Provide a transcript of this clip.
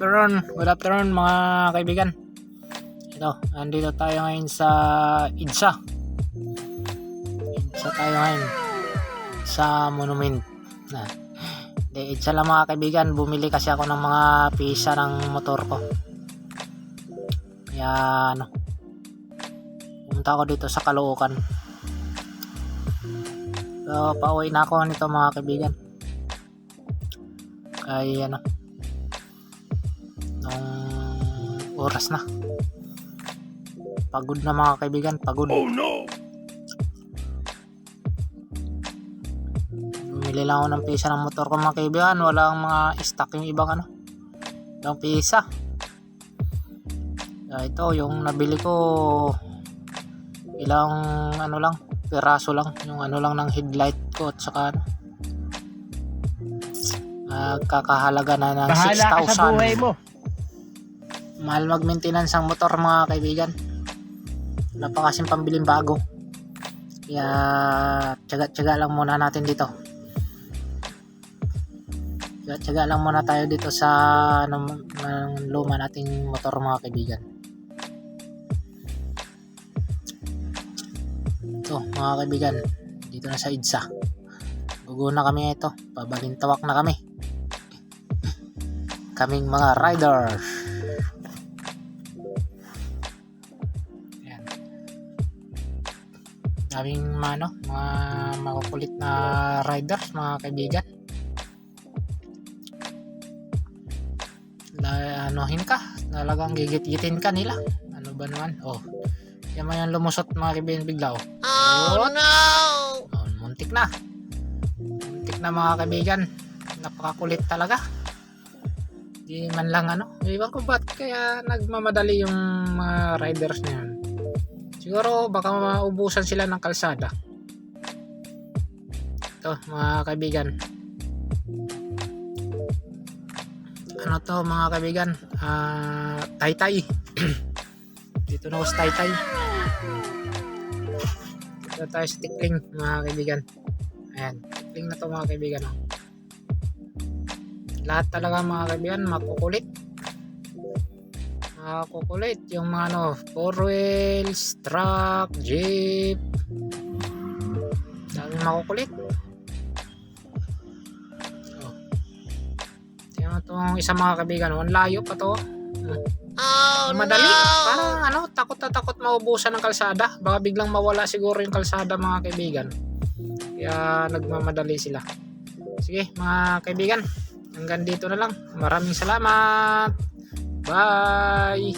afternoon. Good afternoon mga kaibigan. Ito, andito tayo ngayon sa IDSA. IDSA tayo ngayon. Sa monument. Na. Di, IDSA lang mga kaibigan. Bumili kasi ako ng mga pisa ng motor ko. Kaya ano. Pumunta ako dito sa Caloocan. So, pauwi na ako nito mga kaibigan. Kaya ano nung oras na. Pagod na mga kaibigan pagod. Oh no! bumili lang ako ng pisa ng motor ko mga kaibigan. Walang mga stock yung ibang ano. Yung pisa. Kaya ito yung nabili ko ilang ano lang piraso lang. Yung ano lang ng headlight ko at saka ano. Nagkakahalaga na ng Bahala ka sa buhay 6,000 mo. Mahal mag-maintenance ang motor mga kaibigan. Wala pa kasing pambiling bago. Kaya tsaga-tsaga lang muna natin dito. Tsaga-tsaga lang muna tayo dito sa ano, ng luma nating motor mga kaibigan. Ito mga kaibigan dito na sa IDSA gugo na kami ito. Pabalintawak na kami. Kaming mga riders Daming mga, ano, mga makukulit na riders, mga kaibigan. Na, anuhin ka, talagang gigit-gitin ka nila. Ano ba naman? Oh, yan mo yung lumusot mga kaibigan bigla. Oh, oh no! Oh, muntik na. Muntik na mga kaibigan. Napakakulit talaga. Di man lang ano. Iwan ko ba't kaya nagmamadali yung mga riders na yun. Siguro baka maubusan sila ng kalsada. Ito mga kaibigan. Ano to mga kaibigan? Ah, taytay. Dito na ako sa taytay. Dito tayo sa tikling mga kaibigan. Ayan, tikling na to mga kaibigan. Oh. Lahat talaga mga kaibigan makukulit makukulit yung mga ano four wheels, truck, jeep. Dami makukulit. Oh. tingnan itong isa mga kaibigan. Ang layo pa to. Oh, madali. Parang ano takot na takot maubusan ng kalsada. Baka biglang mawala siguro yung kalsada mga kaibigan. Kaya nagmamadali sila. Sige mga kaibigan. Hanggang dito na lang. Maraming salamat bye